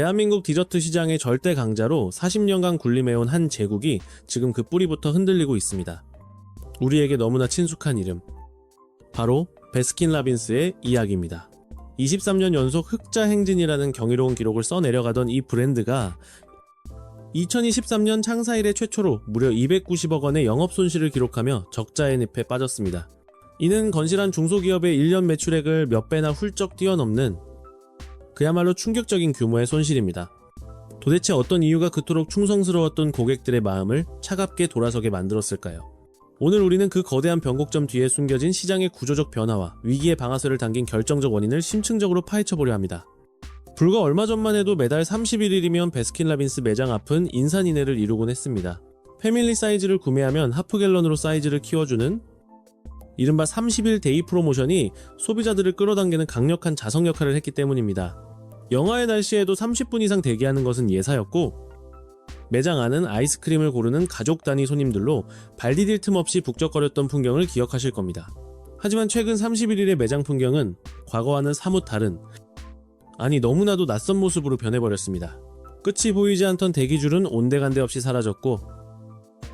대한민국 디저트 시장의 절대 강자로 40년간 군림해온 한 제국이 지금 그 뿌리부터 흔들리고 있습니다. 우리에게 너무나 친숙한 이름. 바로 베스킨라빈스의 이야기입니다. 23년 연속 흑자 행진이라는 경이로운 기록을 써내려가던 이 브랜드가 2023년 창사 이래 최초로 무려 290억 원의 영업 손실을 기록하며 적자의 늪에 빠졌습니다. 이는 건실한 중소기업의 1년 매출액을 몇 배나 훌쩍 뛰어넘는 그야말로 충격적인 규모의 손실입니다. 도대체 어떤 이유가 그토록 충성스러웠던 고객들의 마음을 차갑게 돌아서게 만들었을까요? 오늘 우리는 그 거대한 변곡점 뒤에 숨겨진 시장의 구조적 변화와 위기의 방아쇠를 당긴 결정적 원인을 심층적으로 파헤쳐 보려 합니다. 불과 얼마 전만 해도 매달 31일이면 베스킨라빈스 매장 앞은 인산인해를 이루곤 했습니다. 패밀리 사이즈를 구매하면 하프갤런으로 사이즈를 키워주는 이른바 30일 데이 프로모션이 소비자들을 끌어당기는 강력한 자석 역할을 했기 때문입니다. 영하의 날씨에도 30분 이상 대기하는 것은 예사였고 매장 안은 아이스크림을 고르는 가족 단위 손님들로 발 디딜 틈 없이 북적거렸던 풍경을 기억하실 겁니다. 하지만 최근 31일의 매장 풍경은 과거와는 사뭇 다른 아니 너무나도 낯선 모습으로 변해버렸습니다. 끝이 보이지 않던 대기줄은 온데간데 없이 사라졌고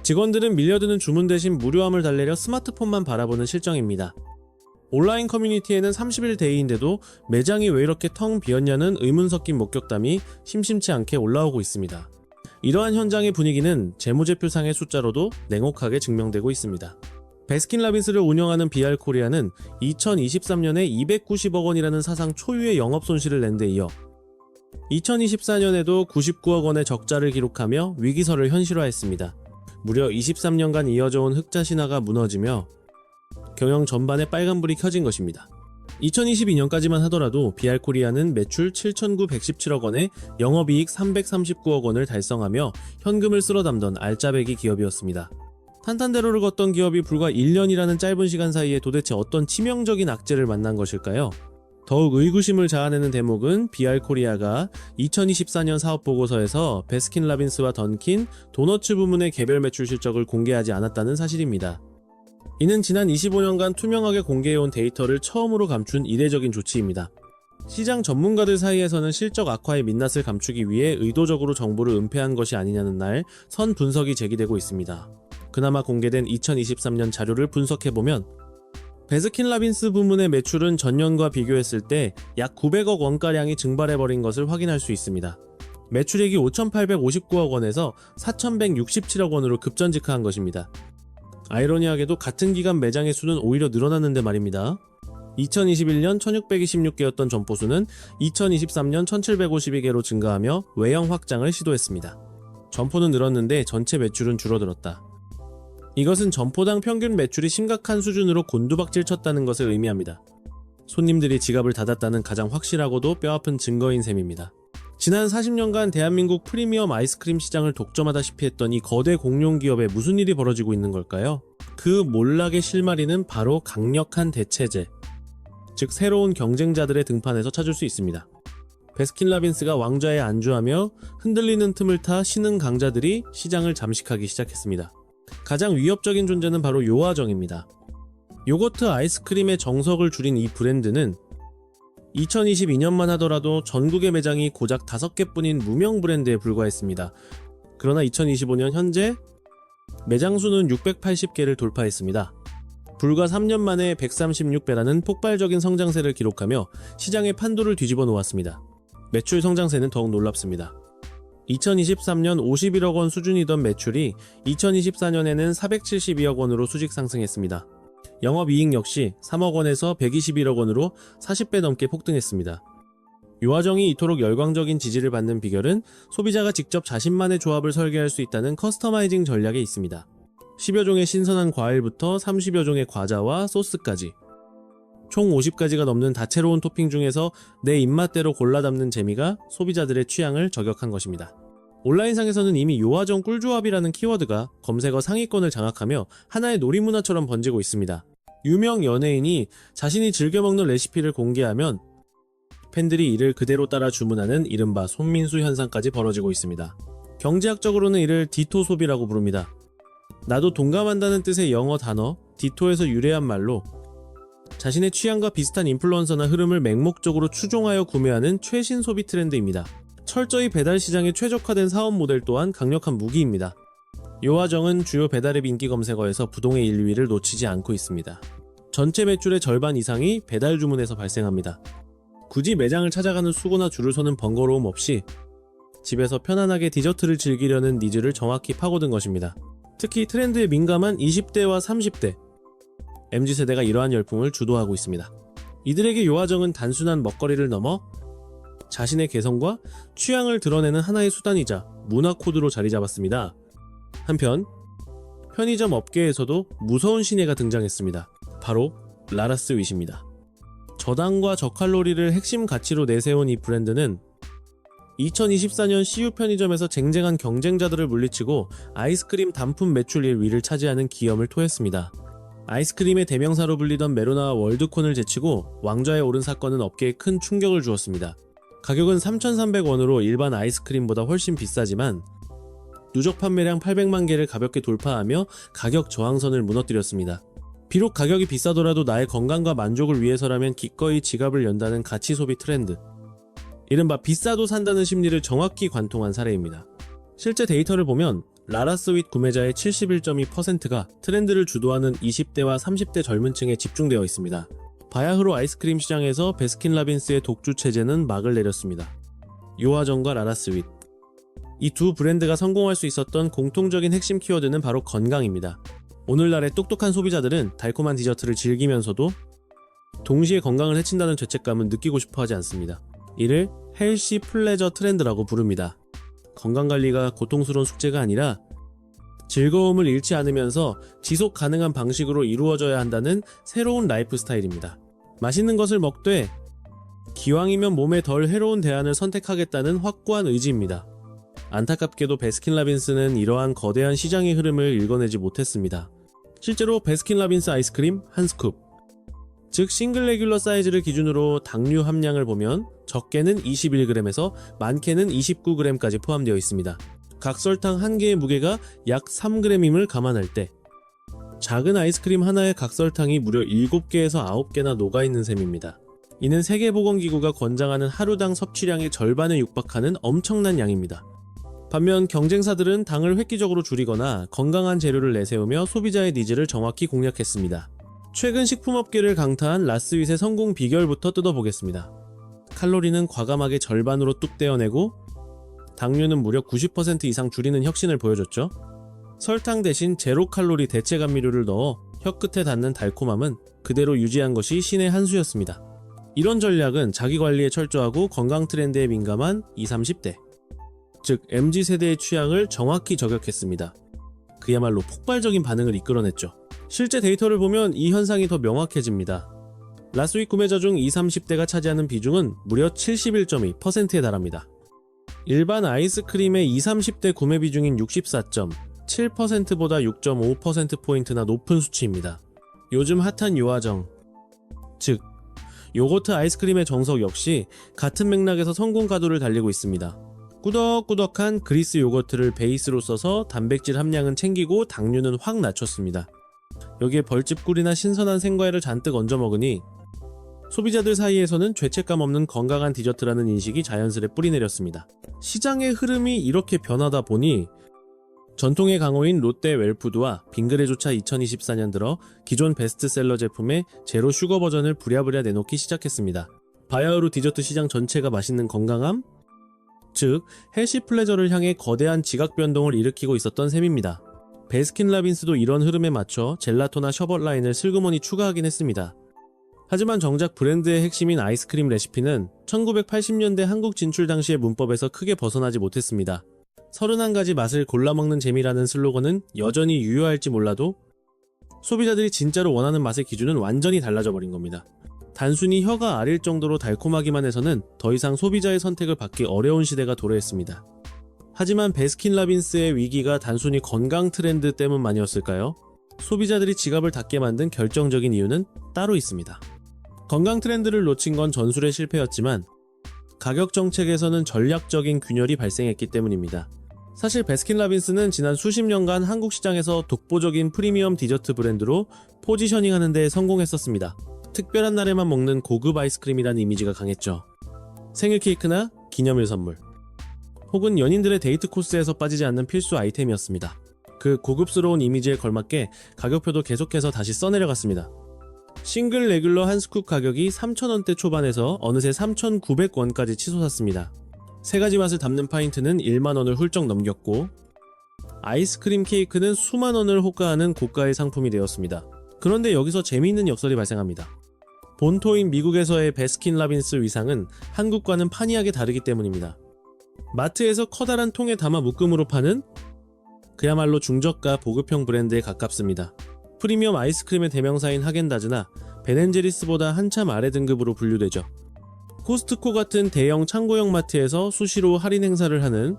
직원들은 밀려드는 주문 대신 무료함을 달래려 스마트폰만 바라보는 실정입니다. 온라인 커뮤니티에는 30일 데이인데도 매장이 왜 이렇게 텅 비었냐는 의문 섞인 목격담이 심심치 않게 올라오고 있습니다. 이러한 현장의 분위기는 재무제표상의 숫자로도 냉혹하게 증명되고 있습니다. 베스킨라빈스를 운영하는 비알코리아는 2023년에 290억 원이라는 사상 초유의 영업 손실을 낸 데 이어 2024년에도 99억 원의 적자를 기록하며 위기설을 현실화했습니다. 무려 23년간 이어져온 흑자 신화가 무너지며 경영 전반에 빨간불이 켜진 것입니다. 2022년까지만 하더라도 비알코리아는 매출 7,917억 원에 영업이익 339억 원을 달성하며 현금을 쓸어 담던 알짜배기 기업이었습니다. 탄탄대로를 걷던 기업이 불과 1년이라는 짧은 시간 사이에 도대체 어떤 치명적인 악재를 만난 것일까요? 더욱 의구심을 자아내는 대목은 비알코리아가 2024년 사업 보고서에서 베스킨라빈스와 던킨, 도너츠 부문의 개별 매출 실적을 공개하지 않았다는 사실입니다. 이는 지난 25년간 투명하게 공개해온 데이터를 처음으로 감춘 이례적인 조치입니다. 시장 전문가들 사이에서는 실적 악화의 민낯을 감추기 위해 의도적으로 정보를 은폐한 것이 아니냐는 날 선 분석이 제기되고 있습니다. 그나마 공개된 2023년 자료를 분석해보면 베스킨라빈스 부문의 매출은 전년과 비교했을 때 약 900억 원가량이 증발해버린 것을 확인할 수 있습니다. 매출액이 5,859억 원에서 4,167억 원으로 급전직하한 것입니다. 아이러니하게도 같은 기간 매장의 수는 오히려 늘어났는데 말입니다. 2021년 1626개였던 점포 수는 2023년 1752개로 증가하며 외형 확장을 시도했습니다. 점포는 늘었는데 전체 매출은 줄어들었다. 이것은 점포당 평균 매출이 심각한 수준으로 곤두박질 쳤다는 것을 의미합니다. 손님들이 지갑을 닫았다는 가장 확실하고도 뼈아픈 증거인 셈입니다. 지난 40년간 대한민국 프리미엄 아이스크림 시장을 독점하다시피 했던 이 거대 공룡 기업에 무슨 일이 벌어지고 있는 걸까요? 그 몰락의 실마리는 바로 강력한 대체제, 즉 새로운 경쟁자들의 등판에서 찾을 수 있습니다. 베스킨라빈스가 왕좌에 안주하며 흔들리는 틈을 타 신흥 강자들이 시장을 잠식하기 시작했습니다. 가장 위협적인 존재는 바로 요아정입니다. 요거트 아이스크림의 정석을 줄인 이 브랜드는 2022년만 하더라도 전국의 매장이 고작 5개 뿐인 무명 브랜드에 불과했습니다. 그러나 2025년 현재 매장 수는 680개를 돌파했습니다. 불과 3년 만에 136배라는 폭발적인 성장세를 기록하며 시장의 판도를 뒤집어 놓았습니다. 매출 성장세는 더욱 놀랍습니다. 2023년 51억 원 수준이던 매출이 2024년에는 472억 원으로 수직 상승했습니다. 영업이익 역시 3억 원에서 121억 원으로 40배 넘게 폭등했습니다. 요화정이 이토록 열광적인 지지를 받는 비결은 소비자가 직접 자신만의 조합을 설계할 수 있다는 커스터마이징 전략에 있습니다. 10여 종의 신선한 과일부터 30여 종의 과자와 소스까지 총 50가지가 넘는 다채로운 토핑 중에서 내 입맛대로 골라 담는 재미가 소비자들의 취향을 저격한 것입니다. 온라인상에서는 이미 요화정 꿀조합이라는 키워드가 검색어 상위권을 장악하며 하나의 놀이문화처럼 번지고 있습니다. 유명 연예인이 자신이 즐겨 먹는 레시피를 공개하면 팬들이 이를 그대로 따라 주문하는 이른바 손민수 현상까지 벌어지고 있습니다. 경제학적으로는 이를 디토 소비라고 부릅니다. 나도 동감한다는 뜻의 영어 단어 디토에서 유래한 말로 자신의 취향과 비슷한 인플루언서나 흐름을 맹목적으로 추종하여 구매하는 최신 소비 트렌드입니다. 철저히 배달 시장에 최적화된 사업 모델 또한 강력한 무기입니다. 요화정은 주요 배달앱 인기 검색어에서 부동의 1위를 놓치지 않고 있습니다. 전체 매출의 절반 이상이 배달 주문에서 발생합니다. 굳이 매장을 찾아가는 수고나 줄을 서는 번거로움 없이 집에서 편안하게 디저트를 즐기려는 니즈를 정확히 파고든 것입니다. 특히 트렌드에 민감한 20대와 30대, MZ세대가 이러한 열풍을 주도하고 있습니다. 이들에게 요화정은 단순한 먹거리를 넘어 자신의 개성과 취향을 드러내는 하나의 수단이자 문화 코드로 자리 잡았습니다. 한편 편의점 업계에서도 무서운 신예가 등장했습니다. 바로 라라스 윗입니다. 저당과 저칼로리를 핵심 가치로 내세운 이 브랜드는 2024년 CU 편의점에서 쟁쟁한 경쟁자들을 물리치고 아이스크림 단품 매출 1위를 차지하는 기염을 토했습니다. 아이스크림의 대명사로 불리던 메로나와 월드콘을 제치고 왕좌에 오른 사건은 업계에 큰 충격을 주었습니다. 가격은 3,300원으로 일반 아이스크림보다 훨씬 비싸지만 누적 판매량 800만 개를 가볍게 돌파하며 가격 저항선을 무너뜨렸습니다. 비록 가격이 비싸더라도 나의 건강과 만족을 위해서라면 기꺼이 지갑을 연다는 가치 소비 트렌드. 이른바 비싸도 산다는 심리를 정확히 관통한 사례입니다. 실제 데이터를 보면 라라스윗 구매자의 71.2%가 트렌드를 주도하는 20대와 30대 젊은 층에 집중되어 있습니다. 바야흐로 아이스크림 시장에서 베스킨라빈스의 독주 체제는 막을 내렸습니다. 요화정과 라라스윗. 이 두 브랜드가 성공할 수 있었던 공통적인 핵심 키워드는 바로 건강입니다. 오늘날의 똑똑한 소비자들은 달콤한 디저트를 즐기면서도 동시에 건강을 해친다는 죄책감은 느끼고 싶어 하지 않습니다. 이를 헬시 플레저 트렌드라고 부릅니다. 건강관리가 고통스러운 숙제가 아니라 즐거움을 잃지 않으면서 지속 가능한 방식으로 이루어져야 한다는 새로운 라이프 스타일입니다. 맛있는 것을 먹되 기왕이면 몸에 덜 해로운 대안을 선택하겠다는 확고한 의지입니다. 안타깝게도 베스킨라빈스는 이러한 거대한 시장의 흐름을 읽어내지 못했습니다. 실제로 베스킨라빈스 아이스크림 한 스쿱, 즉 싱글 레귤러 사이즈를 기준으로 당류 함량을 보면 적게는 21g에서 많게는 29g까지 포함되어 있습니다. 각 설탕 한 개의 무게가 약 3g임을 감안할 때 작은 아이스크림 하나의 각 설탕이 무려 7개에서 9개나 녹아있는 셈입니다. 이는 세계보건기구가 권장하는 하루당 섭취량의 절반에 육박하는 엄청난 양입니다. 반면 경쟁사들은 당을 획기적으로 줄이거나 건강한 재료를 내세우며 소비자의 니즈를 정확히 공략했습니다. 최근 식품업계를 강타한 라스윗의 성공 비결부터 뜯어보겠습니다. 칼로리는 과감하게 절반으로 뚝 떼어내고 당류는 무려 90% 이상 줄이는 혁신을 보여줬죠. 설탕 대신 제로 칼로리 대체 감미료를 넣어 혀 끝에 닿는 달콤함은 그대로 유지한 것이 신의 한 수였습니다. 이런 전략은 자기 관리에 철저하고 건강 트렌드에 민감한 20, 30대, 즉 MZ 세대의 취향을 정확히 저격했습니다. 그야말로 폭발적인 반응을 이끌어냈죠. 실제 데이터를 보면 이 현상이 더 명확해집니다. 라스윗 구매자 중 20, 30대가 차지하는 비중은 무려 71.2%에 달합니다. 일반 아이스크림의 20, 30대 구매 비중인 64.7%보다 6.5%포인트나 높은 수치입니다. 요즘 핫한 요아정, 즉, 요거트 아이스크림의 정석 역시 같은 맥락에서 성공 가도를 달리고 있습니다. 꾸덕꾸덕한 그리스 요거트를 베이스로 써서 단백질 함량은 챙기고 당류는 확 낮췄습니다. 여기에 벌집꿀이나 신선한 생과일을 잔뜩 얹어 먹으니 소비자들 사이에서는 죄책감 없는 건강한 디저트라는 인식이 자연스레 뿌리내렸습니다. 시장의 흐름이 이렇게 변하다 보니 전통의 강호인 롯데 웰푸드와 빙그레조차 2024년 들어 기존 베스트셀러 제품의 제로 슈거 버전을 부랴부랴 내놓기 시작했습니다. 바야흐로 디저트 시장 전체가 맛있는 건강함? 즉, 헬시 플레저를 향해 거대한 지각 변동을 일으키고 있었던 셈입니다. 베스킨라빈스도 이런 흐름에 맞춰 젤라토나 셔벗 라인을 슬그머니 추가하긴 했습니다. 하지만 정작 브랜드의 핵심인 아이스크림 레시피는 1980년대 한국 진출 당시의 문법에서 크게 벗어나지 못했습니다. 31가지 맛을 골라 먹는 재미라는 슬로건은 여전히 유효할지 몰라도 소비자들이 진짜로 원하는 맛의 기준은 완전히 달라져 버린 겁니다. 단순히 혀가 아릴 정도로 달콤하기만 해서는 더 이상 소비자의 선택을 받기 어려운 시대가 도래했습니다. 하지만 베스킨라빈스의 위기가 단순히 건강 트렌드 때문만이었을까요? 소비자들이 지갑을 닫게 만든 결정적인 이유는 따로 있습니다. 건강 트렌드를 놓친 건 전술의 실패였지만 가격 정책에서는 전략적인 균열이 발생했기 때문입니다. 사실 베스킨라빈스는 지난 수십 년간 한국 시장에서 독보적인 프리미엄 디저트 브랜드로 포지셔닝 하는 데 성공했었습니다. 특별한 날에만 먹는 고급 아이스크림이라는 이미지가 강했죠. 생일 케이크나 기념일 선물, 혹은 연인들의 데이트 코스에서 빠지지 않는 필수 아이템이었습니다. 그 고급스러운 이미지에 걸맞게 가격표도 계속해서 다시 써내려갔습니다. 싱글 레귤러 한 스쿱 가격이 3,000원대 초반에서 어느새 3,900원까지 치솟았습니다. 세 가지 맛을 담는 파인트는 1만원을 훌쩍 넘겼고 아이스크림 케이크는 수만 원을 호가하는 고가의 상품이 되었습니다. 그런데 여기서 재미있는 역설이 발생합니다. 본토인 미국에서의 베스킨 라빈스 위상은 한국과는 판이하게 다르기 때문입니다. 마트에서 커다란 통에 담아 묶음으로 파는 그야말로 중저가 보급형 브랜드에 가깝습니다. 프리미엄 아이스크림의 대명사인 하겐다즈나 베넨제리스보다 한참 아래 등급으로 분류되죠. 코스트코 같은 대형 창고형 마트에서 수시로 할인 행사를 하는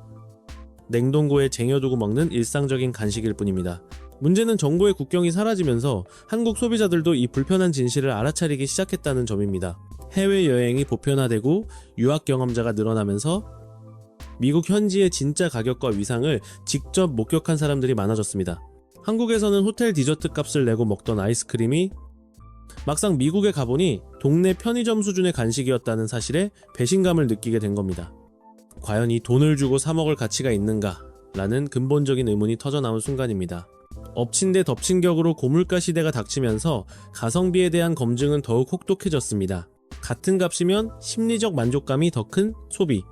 냉동고에 쟁여두고 먹는 일상적인 간식일 뿐입니다. 문제는 정보의 국경이 사라지면서 한국 소비자들도 이 불편한 진실을 알아차리기 시작했다는 점입니다. 해외여행이 보편화되고 유학 경험자가 늘어나면서 미국 현지의 진짜 가격과 위상을 직접 목격한 사람들이 많아졌습니다. 한국에서는 호텔 디저트 값을 내고 먹던 아이스크림이 막상 미국에 가보니 동네 편의점 수준의 간식이었다는 사실에 배신감을 느끼게 된 겁니다. 과연 이 돈을 주고 사먹을 가치가 있는가? 라는 근본적인 의문이 터져나온 순간입니다. 엎친 데 덮친 격으로 고물가 시대가 닥치면서 가성비에 대한 검증은 더욱 혹독해졌습니다. 같은 값이면 심리적 만족감이 더 큰 소비.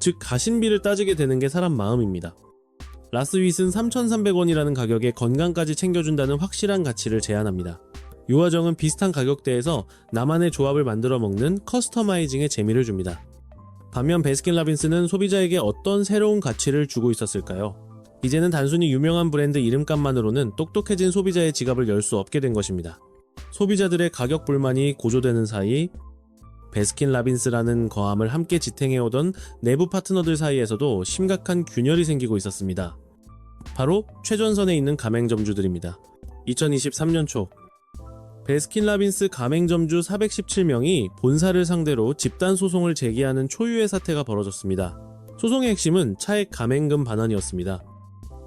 즉, 가심비를 따지게 되는 게 사람 마음입니다. 라스윗은 3,300원이라는 가격에 건강까지 챙겨준다는 확실한 가치를 제안합니다. 유화정은 비슷한 가격대에서 나만의 조합을 만들어 먹는 커스터마이징의 재미를 줍니다. 반면 베스킨라빈스는 소비자에게 어떤 새로운 가치를 주고 있었을까요? 이제는 단순히 유명한 브랜드 이름값만으로는 똑똑해진 소비자의 지갑을 열 수 없게 된 것입니다. 소비자들의 가격 불만이 고조되는 사이 베스킨 라빈스라는 거함을 함께 지탱해오던 내부 파트너들 사이에서도 심각한 균열이 생기고 있었습니다. 바로 최전선에 있는 가맹점주들입니다. 2023년 초 베스킨 라빈스 가맹점주 417명이 본사를 상대로 집단 소송을 제기하는 초유의 사태가 벌어졌습니다. 소송의 핵심은 차액 가맹금 반환이었습니다.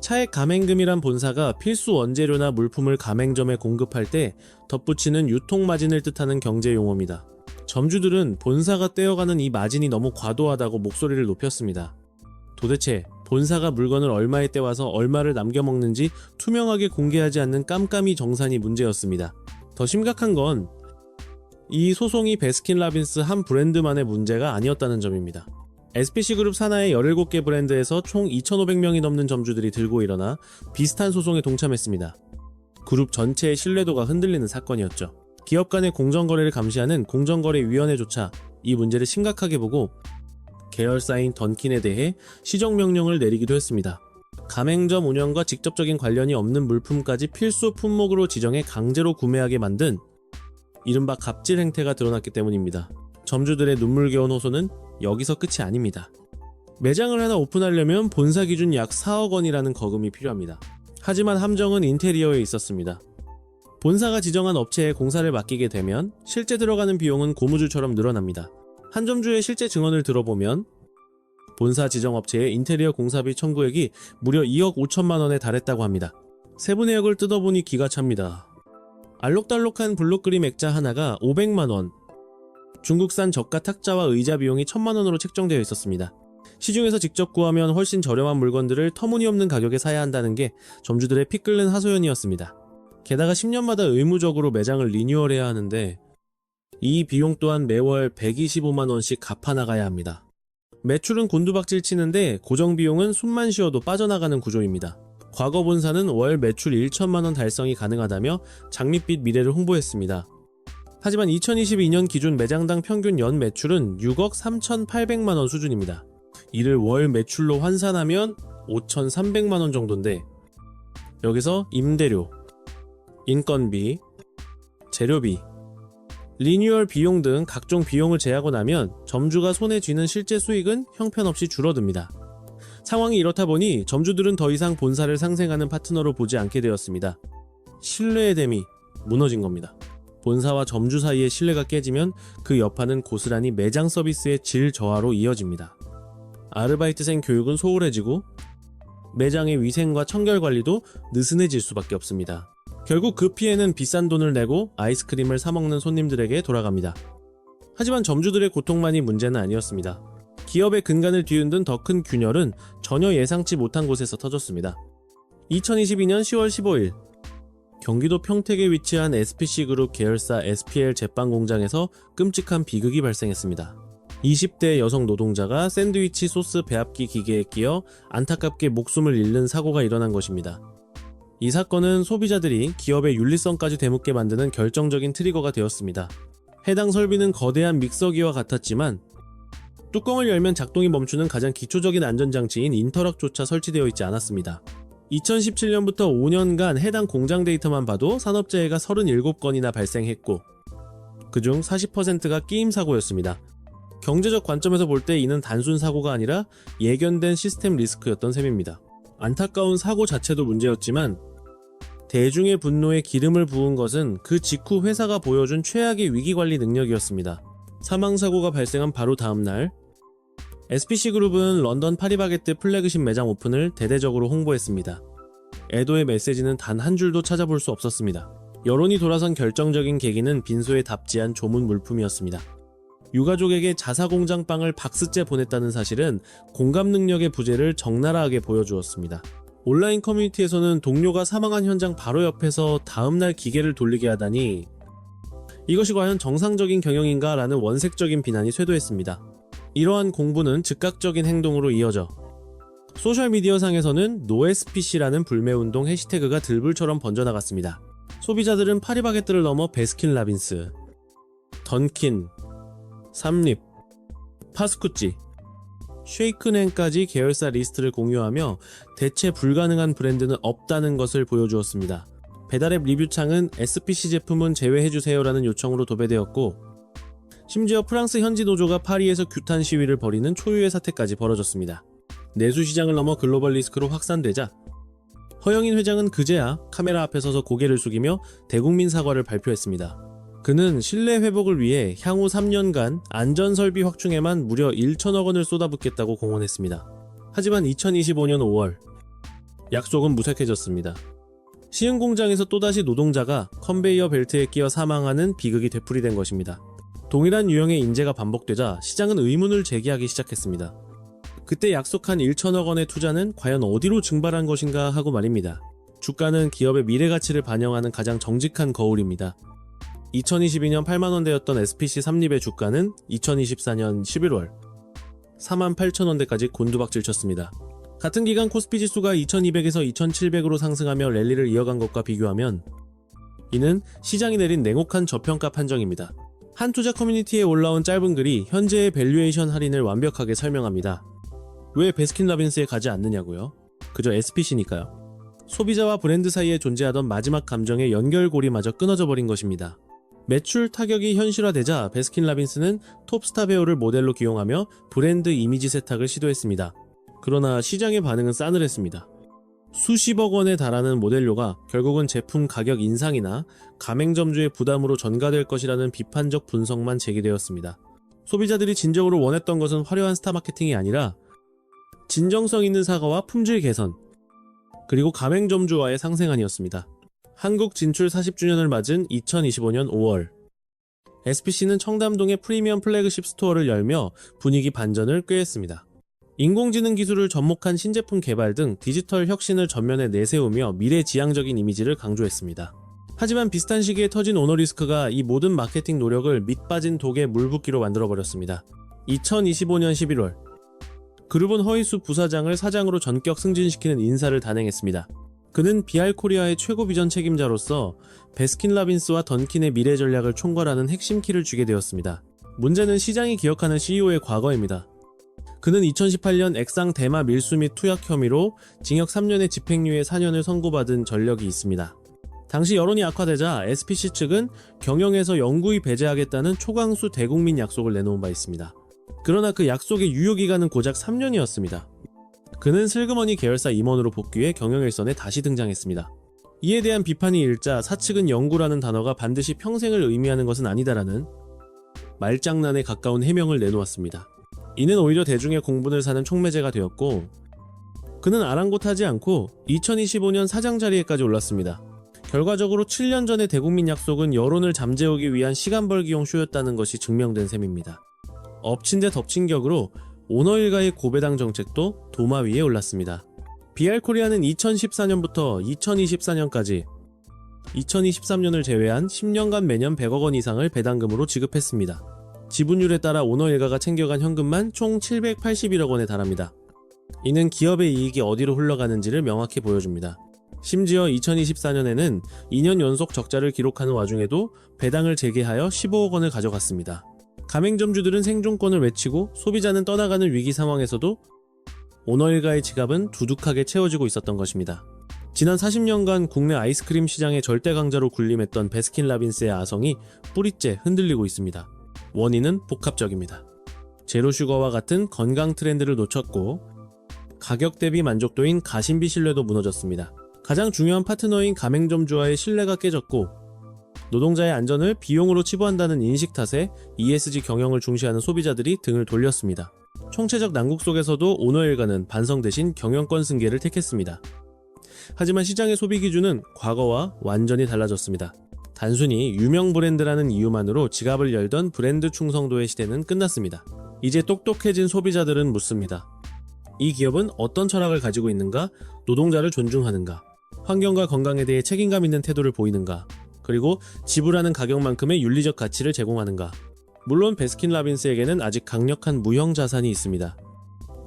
차액 가맹금이란 본사가 필수 원재료나 물품을 가맹점에 공급할 때 덧붙이는 유통 마진을 뜻하는 경제 용어입니다. 점주들은 본사가 떼어가는 이 마진이 너무 과도하다고 목소리를 높였습니다. 도대체 본사가 물건을 얼마에 떼와서 얼마를 남겨먹는지 투명하게 공개하지 않는 깜깜이 정산이 문제였습니다. 더 심각한 건 이 소송이 베스킨라빈스 한 브랜드만의 문제가 아니었다는 점입니다. SPC 그룹 산하의 17개 브랜드에서 총 2,500명이 넘는 점주들이 들고 일어나 비슷한 소송에 동참했습니다. 그룹 전체의 신뢰도가 흔들리는 사건이었죠. 기업 간의 공정거래를 감시하는 공정거래위원회조차 이 문제를 심각하게 보고 계열사인 던킨에 대해 시정명령을 내리기도 했습니다. 가맹점 운영과 직접적인 관련이 없는 물품까지 필수 품목으로 지정해 강제로 구매하게 만든 이른바 갑질 행태가 드러났기 때문입니다. 점주들의 눈물겨운 호소는 여기서 끝이 아닙니다. 매장을 하나 오픈하려면 본사 기준 약 4억 원이라는 거금이 필요합니다. 하지만 함정은 인테리어에 있었습니다. 본사가 지정한 업체에 공사를 맡기게 되면 실제 들어가는 비용은 고무줄처럼 늘어납니다. 한 점주의 실제 증언을 들어보면 본사 지정 업체의 인테리어 공사비 청구액이 무려 2억 5천만 원에 달했다고 합니다. 세부 내역을 뜯어보니 기가 찹니다. 알록달록한 블록 그림 액자 하나가 500만 원, 중국산 저가 탁자와 의자 비용이 1000만 원으로 책정되어 있었습니다. 시중에서 직접 구하면 훨씬 저렴한 물건들을 터무니없는 가격에 사야 한다는 게 점주들의 피 끓는 하소연이었습니다. 게다가 10년마다 의무적으로 매장을 리뉴얼해야 하는데 이 비용 또한 매월 125만 원씩 갚아 나가야 합니다. 매출은 곤두박질 치는데 고정 비용은 숨만 쉬어도 빠져나가는 구조입니다. 과거 본사는 월 매출 1천만 원 달성이 가능하다며 장밋빛 미래를 홍보했습니다. 하지만 2022년 기준 매장당 평균 연 매출은 6억 3,800만 원 수준입니다. 이를 월 매출로 환산하면 5,300만 원 정도인데 여기서 임대료, 인건비, 재료비, 리뉴얼 비용 등 각종 비용을 제하고 나면 점주가 손에 쥐는 실제 수익은 형편없이 줄어듭니다. 상황이 이렇다 보니 점주들은 더 이상 본사를 상생하는 파트너로 보지 않게 되었습니다. 신뢰의 댐이 무너진 겁니다. 본사와 점주 사이의 신뢰가 깨지면 그 여파는 고스란히 매장 서비스의 질 저하로 이어집니다. 아르바이트생 교육은 소홀해지고 매장의 위생과 청결 관리도 느슨해질 수밖에 없습니다. 결국 그 피해는 비싼 돈을 내고 아이스크림을 사먹는 손님들에게 돌아갑니다. 하지만 점주들의 고통만이 문제는 아니었습니다. 기업의 근간을 뒤흔든 더 큰 균열은 전혀 예상치 못한 곳에서 터졌습니다. 2022년 10월 15일 경기도 평택에 위치한 SPC그룹 계열사 SPL 제빵 공장에서 끔찍한 비극이 발생했습니다. 20대 여성 노동자가 샌드위치 소스 배합기 기계에 끼어 안타깝게 목숨을 잃는 사고가 일어난 것입니다. 이 사건은 소비자들이 기업의 윤리성까지 되묻게 만드는 결정적인 트리거가 되었습니다. 해당 설비는 거대한 믹서기와 같았지만 뚜껑을 열면 작동이 멈추는 가장 기초적인 안전장치인 인터락조차 설치되어 있지 않았습니다. 2017년부터 5년간 해당 공장 데이터만 봐도 산업재해가 37건이나 발생했고 그중 40%가 끼임 사고였습니다. 경제적 관점에서 볼 때 이는 단순 사고가 아니라 예견된 시스템 리스크였던 셈입니다. 안타까운 사고 자체도 문제였지만 대중의 분노에 기름을 부은 것은 그 직후 회사가 보여준 최악의 위기관리 능력이었습니다. 사망사고가 발생한 바로 다음날 SPC그룹은 런던 파리바게뜨 플래그십 매장 오픈을 대대적으로 홍보했습니다. 애도의 메시지는 단 한 줄도 찾아볼 수 없었습니다. 여론이 돌아선 결정적인 계기는 빈소에 답지한 조문 물품이었습니다. 유가족에게 자사공장 빵을 박스째 보냈다는 사실은 공감 능력의 부재를 적나라하게 보여주었습니다. 온라인 커뮤니티에서는 동료가 사망한 현장 바로 옆에서 다음날 기계를 돌리게 하다니 이것이 과연 정상적인 경영인가 라는 원색적인 비난이 쇄도했습니다. 이러한 공부는 즉각적인 행동으로 이어져 소셜미디어상에서는 노SPC라는 불매운동 해시태그가 들불처럼 번져나갔습니다. 소비자들은 파리바게뜨를 넘어 베스킨라빈스, 던킨, 삼립, 파스쿠찌, 쉐이크넨까지 계열사 리스트를 공유하며 대체 불가능한 브랜드는 없다는 것을 보여주었습니다. 배달앱 리뷰창은 SPC 제품은 제외해주세요라는 요청으로 도배되었고 심지어 프랑스 현지 노조가 파리에서 규탄 시위를 벌이는 초유의 사태까지 벌어졌습니다. 내수 시장을 넘어 글로벌 리스크로 확산되자 허영인 회장은 그제야 카메라 앞에 서서 고개를 숙이며 대국민 사과를 발표했습니다. 그는 신뢰 회복을 위해 향후 3년간 안전 설비 확충에만 무려 1천억 원을 쏟아붓겠다고 공언했습니다. 하지만 2025년 5월 약속은 무색해졌습니다. 시흥 공장에서 또다시 노동자가 컨베이어 벨트에 끼어 사망하는 비극이 되풀이된 것입니다. 동일한 유형의 인재가 반복되자 시장은 의문을 제기하기 시작했습니다. 그때 약속한 1천억 원의 투자는 과연 어디로 증발한 것인가 하고 말입니다. 주가는 기업의 미래 가치를 반영하는 가장 정직한 거울입니다. 2022년 8만원대였던 SPC 삼립의 주가는 2024년 11월 4만 8천원대까지 곤두박질 쳤습니다. 같은 기간 코스피 지수가 2200에서 2700으로 상승하며 랠리를 이어간 것과 비교하면 이는 시장이 내린 냉혹한 저평가 판정입니다. 한 투자 커뮤니티에 올라온 짧은 글이 현재의 밸류에이션 할인을 완벽하게 설명합니다. 왜 베스킨라빈스에 가지 않느냐고요? 그저 SPC니까요. 소비자와 브랜드 사이에 존재하던 마지막 감정의 연결고리마저 끊어져 버린 것입니다. 매출 타격이 현실화되자 베스킨라빈스는 톱스타 배우를 모델로 기용하며 브랜드 이미지 세탁을 시도했습니다. 그러나 시장의 반응은 싸늘했습니다. 수십억 원에 달하는 모델료가 결국은 제품 가격 인상이나 가맹점주의 부담으로 전가될 것이라는 비판적 분석만 제기되었습니다. 소비자들이 진정으로 원했던 것은 화려한 스타 마케팅이 아니라 진정성 있는 사과와 품질 개선, 그리고 가맹점주와의 상생안이었습니다. 한국 진출 40주년을 맞은 2025년 5월 SPC는 청담동의 프리미엄 플래그십 스토어를 열며 분위기 반전을 꾀했습니다. 인공지능 기술을 접목한 신제품 개발 등 디지털 혁신을 전면에 내세우며 미래지향적인 이미지를 강조했습니다. 하지만 비슷한 시기에 터진 오너리스크가 이 모든 마케팅 노력을 밑빠진 독에 물붓기로 만들어버렸습니다. 2025년 11월 그룹은 허이수 부사장을 사장으로 전격 승진시키는 인사를 단행했습니다. 그는 비알 코리아의 최고 비전 책임자로서 베스킨 라빈스와 던킨의 미래 전략을 총괄하는 핵심 키를 쥐게 되었습니다. 문제는 시장이 기억하는 CEO의 과거입니다. 그는 2018년 액상 대마 밀수 및 투약 혐의로 징역 3년의 집행유예 4년을 선고받은 전력이 있습니다. 당시 여론이 악화되자 SPC 측은 경영에서 영구히 배제하겠다는 초강수 대국민 약속을 내놓은 바 있습니다. 그러나 그 약속의 유효기간은 고작 3년이었습니다. 그는 슬그머니 계열사 임원으로 복귀해 경영일선에 다시 등장했습니다. 이에 대한 비판이 일자 사측은 영구라는 단어가 반드시 평생을 의미하는 것은 아니다라는 말장난에 가까운 해명을 내놓았습니다. 이는 오히려 대중의 공분을 사는 촉매제가 되었고 그는 아랑곳하지 않고 2025년 사장 자리에까지 올랐습니다. 결과적으로 7년 전의 대국민 약속은 여론을 잠재우기 위한 시간 벌기용 쇼였다는 것이 증명된 셈입니다. 엎친 데 덮친 격으로 오너 일가의 고배당 정책도 도마 위에 올랐습니다. BR 코리아는 2014년부터 2024년까지 2023년을 제외한 10년간 매년 100억 원 이상을 배당금으로 지급했습니다. 지분율에 따라 오너 일가가 챙겨간 현금만 총 781억 원에 달합니다. 이는 기업의 이익이 어디로 흘러가는지를 명확히 보여줍니다. 심지어 2024년에는 2년 연속 적자를 기록하는 와중에도 배당을 재개하여 15억 원을 가져갔습니다. 가맹점주들은 생존권을 외치고 소비자는 떠나가는 위기 상황에서도 오너 일가의 지갑은 두둑하게 채워지고 있었던 것입니다. 지난 40년간 국내 아이스크림 시장의 절대 강자로 군림했던 베스킨라빈스의 아성이 뿌리째 흔들리고 있습니다. 원인은 복합적입니다. 제로슈거와 같은 건강 트렌드를 놓쳤고 가격 대비 만족도인 가심비 신뢰도 무너졌습니다. 가장 중요한 파트너인 가맹점주와의 신뢰가 깨졌고 노동자의 안전을 비용으로 치부한다는 인식 탓에 ESG 경영을 중시하는 소비자들이 등을 돌렸습니다. 총체적 난국 속에서도 오너일가는 반성 대신 경영권 승계를 택했습니다. 하지만 시장의 소비 기준은 과거와 완전히 달라졌습니다. 단순히 유명 브랜드라는 이유만으로 지갑을 열던 브랜드 충성도의 시대는 끝났습니다. 이제 똑똑해진 소비자들은 묻습니다. 이 기업은 어떤 철학을 가지고 있는가? 노동자를 존중하는가? 환경과 건강에 대해 책임감 있는 태도를 보이는가? 그리고 지불하는 가격만큼의 윤리적 가치를 제공하는가? 물론 베스킨 라빈스에게는 아직 강력한 무형 자산이 있습니다.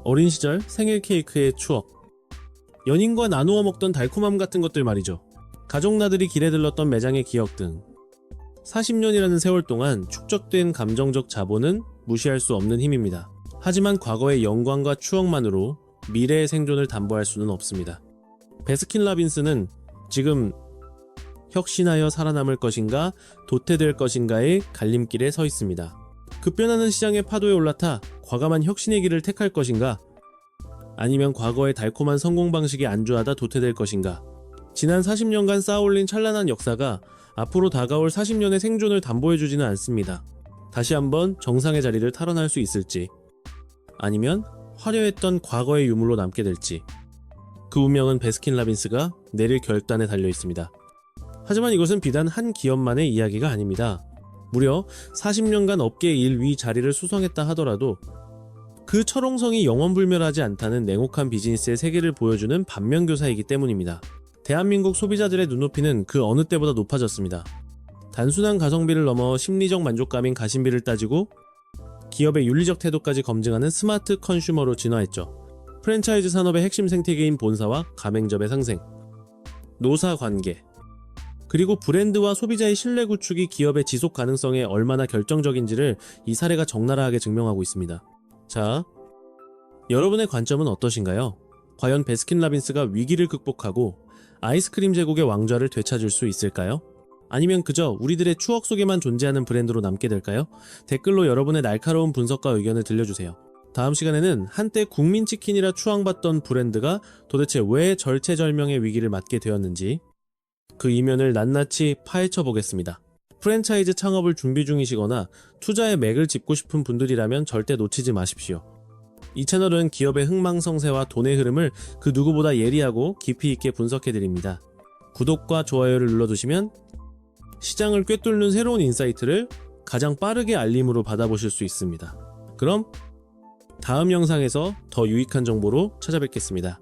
어린 시절 생일 케이크의 추억, 연인과 나누어 먹던 달콤함 같은 것들 말이죠. 가족 나들이 길에 들렀던 매장의 기억 등 40년이라는 세월 동안 축적된 감정적 자본은 무시할 수 없는 힘입니다. 하지만 과거의 영광과 추억만으로 미래의 생존을 담보할 수는 없습니다. 베스킨 라빈스는 지금 혁신하여 살아남을 것인가 도태될 것인가의 갈림길에 서 있습니다. 급변하는 시장의 파도에 올라타 과감한 혁신의 길을 택할 것인가 아니면 과거의 달콤한 성공 방식에 안주하다 도태될 것인가 지난 40년간 쌓아올린 찬란한 역사가 앞으로 다가올 40년의 생존을 담보해주지는 않습니다. 다시 한번 정상의 자리를 탈환할 수 있을지 아니면 화려했던 과거의 유물로 남게 될지 그 운명은 베스킨라빈스가 내릴 결단에 달려 있습니다. 하지만 이것은 비단 한 기업만의 이야기가 아닙니다. 무려 40년간 업계 1위 자리를 수성했다 하더라도 그 철옹성이 영원불멸하지 않다는 냉혹한 비즈니스의 세계를 보여주는 반면교사이기 때문입니다. 대한민국 소비자들의 눈높이는 그 어느 때보다 높아졌습니다. 단순한 가성비를 넘어 심리적 만족감인 가심비를 따지고 기업의 윤리적 태도까지 검증하는 스마트 컨슈머로 진화했죠. 프랜차이즈 산업의 핵심 생태계인 본사와 가맹점의 상생, 노사 관계, 그리고 브랜드와 소비자의 신뢰 구축이 기업의 지속 가능성에 얼마나 결정적인지를 이 사례가 적나라하게 증명하고 있습니다. 자, 여러분의 관점은 어떠신가요? 과연 베스킨라빈스가 위기를 극복하고 아이스크림 제국의 왕좌를 되찾을 수 있을까요? 아니면 그저 우리들의 추억 속에만 존재하는 브랜드로 남게 될까요? 댓글로 여러분의 날카로운 분석과 의견을 들려주세요. 다음 시간에는 한때 국민치킨이라 추앙받던 브랜드가 도대체 왜 절체절명의 위기를 맞게 되었는지 그 이면을 낱낱이 파헤쳐 보겠습니다. 프랜차이즈 창업을 준비 중이시거나 투자의 맥을 짚고 싶은 분들이라면 절대 놓치지 마십시오. 이 채널은 기업의 흥망성쇠와 돈의 흐름을 그 누구보다 예리하고 깊이 있게 분석해 드립니다. 구독과 좋아요를 눌러두시면 시장을 꿰뚫는 새로운 인사이트를 가장 빠르게 알림으로 받아보실 수 있습니다. 그럼 다음 영상에서 더 유익한 정보로 찾아뵙겠습니다.